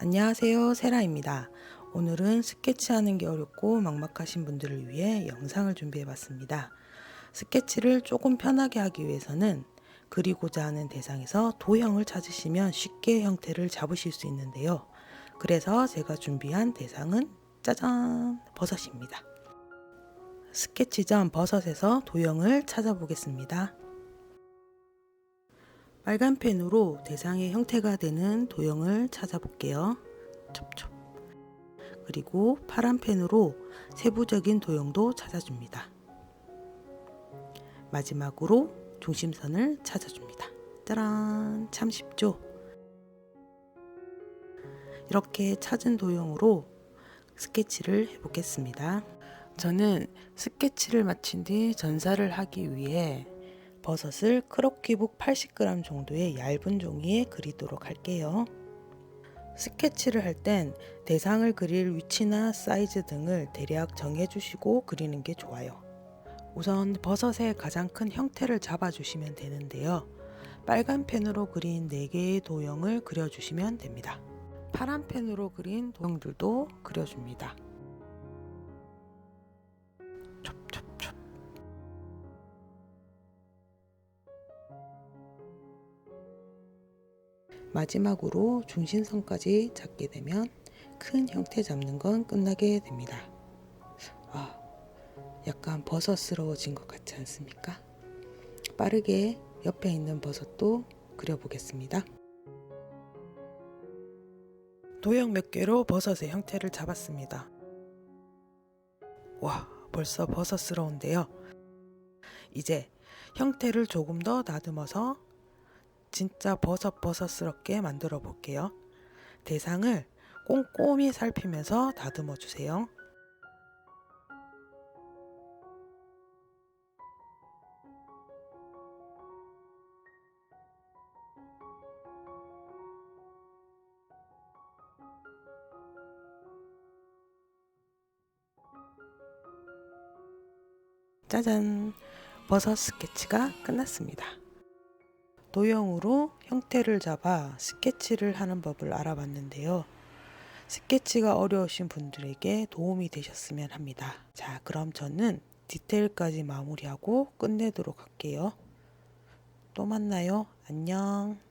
안녕하세요 세라입니다. 오늘은 스케치하는 게 어렵고 막막하신 분들을 위해 영상을 준비해 봤습니다. 스케치를 조금 편하게 하기 위해서는 그리고자 하는 대상에서 도형을 찾으시면 쉽게 형태를 잡으실 수 있는데요. 그래서 제가 준비한 대상은 짜잔 버섯입니다. 스케치전 버섯에서 도형을 찾아보겠습니다. 빨간 펜으로 대상의 형태가 되는 도형을 찾아볼게요. 첩첩. 그리고 파란 펜으로 세부적인 도형도 찾아줍니다. 마지막으로 중심선을 찾아줍니다. 짜란! 참 쉽죠? 이렇게 찾은 도형으로 스케치를 해보겠습니다. 저는 스케치를 마친 뒤 전사를 하기 위해 버섯을 크로키북 80g 정도의 얇은 종이에 그리도록 할게요. 스케치를 할 땐 대상을 그릴 위치나 사이즈 등을 대략 정해주시고 그리는 게 좋아요. 우선 버섯의 가장 큰 형태를 잡아주시면 되는데요. 빨간 펜으로 그린 4개의 도형을 그려주시면 됩니다. 파란 펜으로 그린 도형들도 그려줍니다. 마지막으로 중심선까지 잡게 되면 큰 형태 잡는 건 끝나게 됩니다. 아, 약간 버섯스러워진 것 같지 않습니까? 빠르게 옆에 있는 버섯도 그려보겠습니다. 도형 몇 개로 버섯의 형태를 잡았습니다. 와, 벌써 버섯스러운데요. 이제 형태를 조금 더 다듬어서 진짜 버섯버섯스럽게 만들어 볼게요. 대상을 꼼꼼히 살피면서 다듬어 주세요. 짜잔! 버섯 스케치가 끝났습니다. 도형으로 형태를 잡아 스케치를 하는 법을 알아봤는데요. 스케치가 어려우신 분들에게 도움이 되셨으면 합니다. 자, 그럼 저는 디테일까지 마무리하고 끝내도록 할게요. 또 만나요. 안녕.